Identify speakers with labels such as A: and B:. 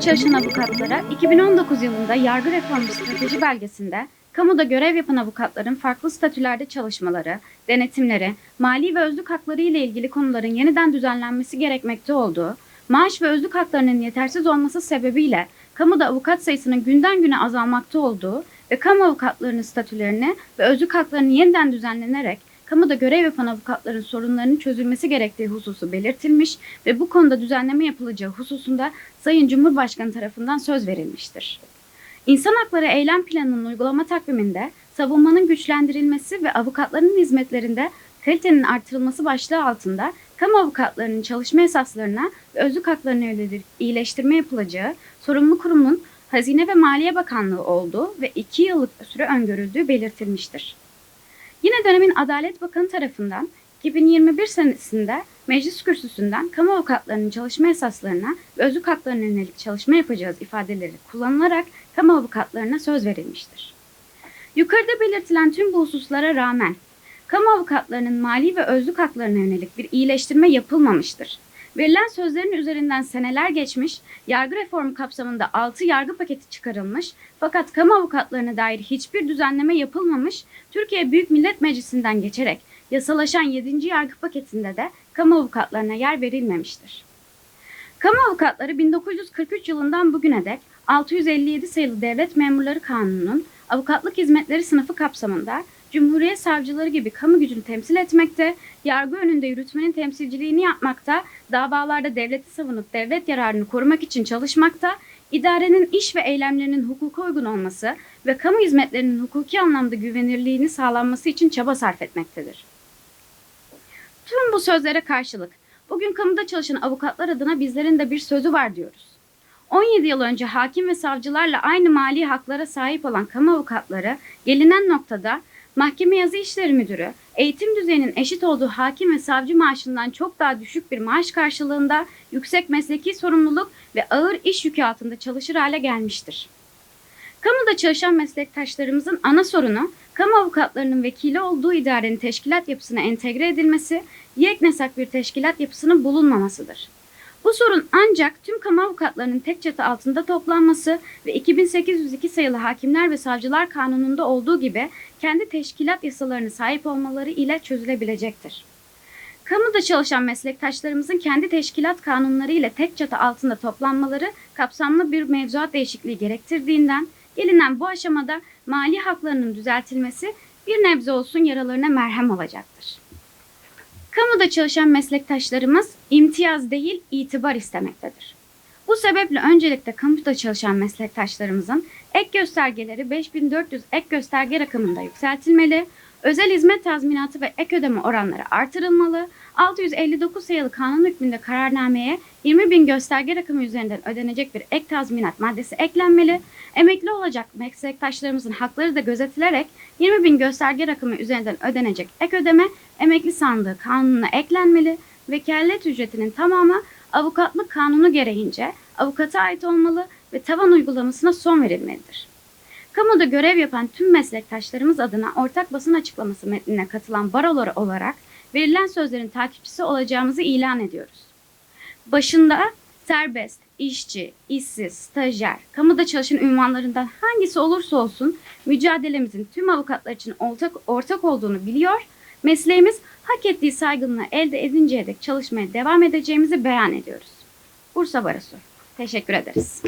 A: Kamuda çalışan avukatlara 2019 yılında yargı reformu strateji belgesinde kamuda görev yapan avukatların farklı statülerde çalışmaları, denetimleri, mali ve özlük hakları ile ilgili konuların yeniden düzenlenmesi gerekmekte olduğu, maaş ve özlük haklarının yetersiz olması sebebiyle kamuda avukat sayısının günden güne azalmakta olduğu ve kamu avukatlarının statülerini ve özlük haklarının yeniden düzenlenerek kamuda görev yapan avukatların sorunlarının çözülmesi gerektiği hususu belirtilmiş ve bu konuda düzenleme yapılacağı hususunda Sayın Cumhurbaşkanı tarafından söz verilmiştir. İnsan Hakları Eylem Planı'nın uygulama takviminde savunmanın güçlendirilmesi ve avukatların hizmetlerinde kalitenin artırılması başlığı altında kamu avukatlarının çalışma esaslarına ve özlük haklarına iyileştirme yapılacağı sorumlu kurumun Hazine ve Maliye Bakanlığı olduğu ve iki yıllık süre öngörüldüğü belirtilmiştir. Yine dönemin Adalet Bakanı tarafından 2021 senesinde meclis kürsüsünden kamu avukatlarının çalışma esaslarına ve özlük haklarına yönelik çalışma yapacağız ifadeleri kullanılarak kamu avukatlarına söz verilmiştir. Yukarıda belirtilen tüm bu hususlara rağmen kamu avukatlarının mali ve özlük haklarına yönelik bir iyileştirme yapılmamıştır. Verilen sözlerin üzerinden seneler geçmiş, yargı reformu kapsamında 6 yargı paketi çıkarılmış fakat kamu avukatlarına dair hiçbir düzenleme yapılmamış, Türkiye Büyük Millet Meclisi'nden geçerek yasalaşan 7. yargı paketinde de kamu avukatlarına yer verilmemiştir. Kamu avukatları 1943 yılından bugüne dek 657 sayılı Devlet Memurları Kanunu'nun avukatlık hizmetleri sınıfı kapsamında Cumhuriyet savcıları gibi kamu gücünü temsil etmekte, yargı önünde yürütmenin temsilciliğini yapmakta, davalarda devleti savunup devlet yararını korumak için çalışmakta, idarenin iş ve eylemlerinin hukuka uygun olması ve kamu hizmetlerinin hukuki anlamda güvenirliğini sağlanması için çaba sarf etmektedir. Tüm bu sözlere karşılık bugün kamuda çalışan avukatlar adına bizlerin de bir sözü var diyoruz. 17 yıl önce hakim ve savcılarla aynı mali haklara sahip olan kamu avukatları gelinen noktada Mahkeme Yazı İşleri Müdürü, eğitim düzeyinin eşit olduğu hakim ve savcı maaşından çok daha düşük bir maaş karşılığında yüksek mesleki sorumluluk ve ağır iş yükü altında çalışır hale gelmiştir. Kamuda çalışan meslektaşlarımızın ana sorunu, kamu avukatlarının vekili olduğu idarenin teşkilat yapısına entegre edilmesi, yeknesak bir teşkilat yapısının bulunmamasıdır. Bu sorun ancak tüm kamu avukatlarının tek çatı altında toplanması ve 2802 sayılı Hakimler ve Savcılar Kanunu'nda olduğu gibi kendi teşkilat yasalarına sahip olmaları ile çözülebilecektir. Kamuda çalışan meslektaşlarımızın kendi teşkilat kanunları ile tek çatı altında toplanmaları kapsamlı bir mevzuat değişikliği gerektirdiğinden gelinen bu aşamada mali haklarının düzeltilmesi bir nebze olsun yaralarına merhem olacaktır. Kamuda çalışan meslektaşlarımız imtiyaz değil itibar istemektedir. Bu sebeple öncelikle kamuda çalışan meslektaşlarımızın ek göstergeleri 5400 ek gösterge rakamında yükseltilmeli, özel hizmet tazminatı ve ek ödeme oranları artırılmalı, 659 sayılı kanun hükmünde kararnameye 20 bin gösterge rakamı üzerinden ödenecek bir ek tazminat maddesi eklenmeli, emekli olacak meslektaşlarımızın hakları da gözetilerek 20 bin gösterge rakamı üzerinden ödenecek ek ödeme emekli sandığı kanununa eklenmeli, vekalet ücretinin tamamı avukatlık kanunu gereğince avukata ait olmalı ve tavan uygulamasına son verilmelidir. Kamuda görev yapan tüm meslektaşlarımız adına ortak basın açıklaması metnine katılan baroları olarak verilen sözlerin takipçisi olacağımızı ilan ediyoruz. Başında serbest, işçi, işsiz, stajyer, kamuda çalışan ünvanlarından hangisi olursa olsun mücadelemizin tüm avukatlar için ortak, ortak olduğunu biliyor, mesleğimiz hak ettiği saygınlığı elde edinceye dek çalışmaya devam edeceğimizi beyan ediyoruz. Bursa Barosu. Teşekkür ederiz.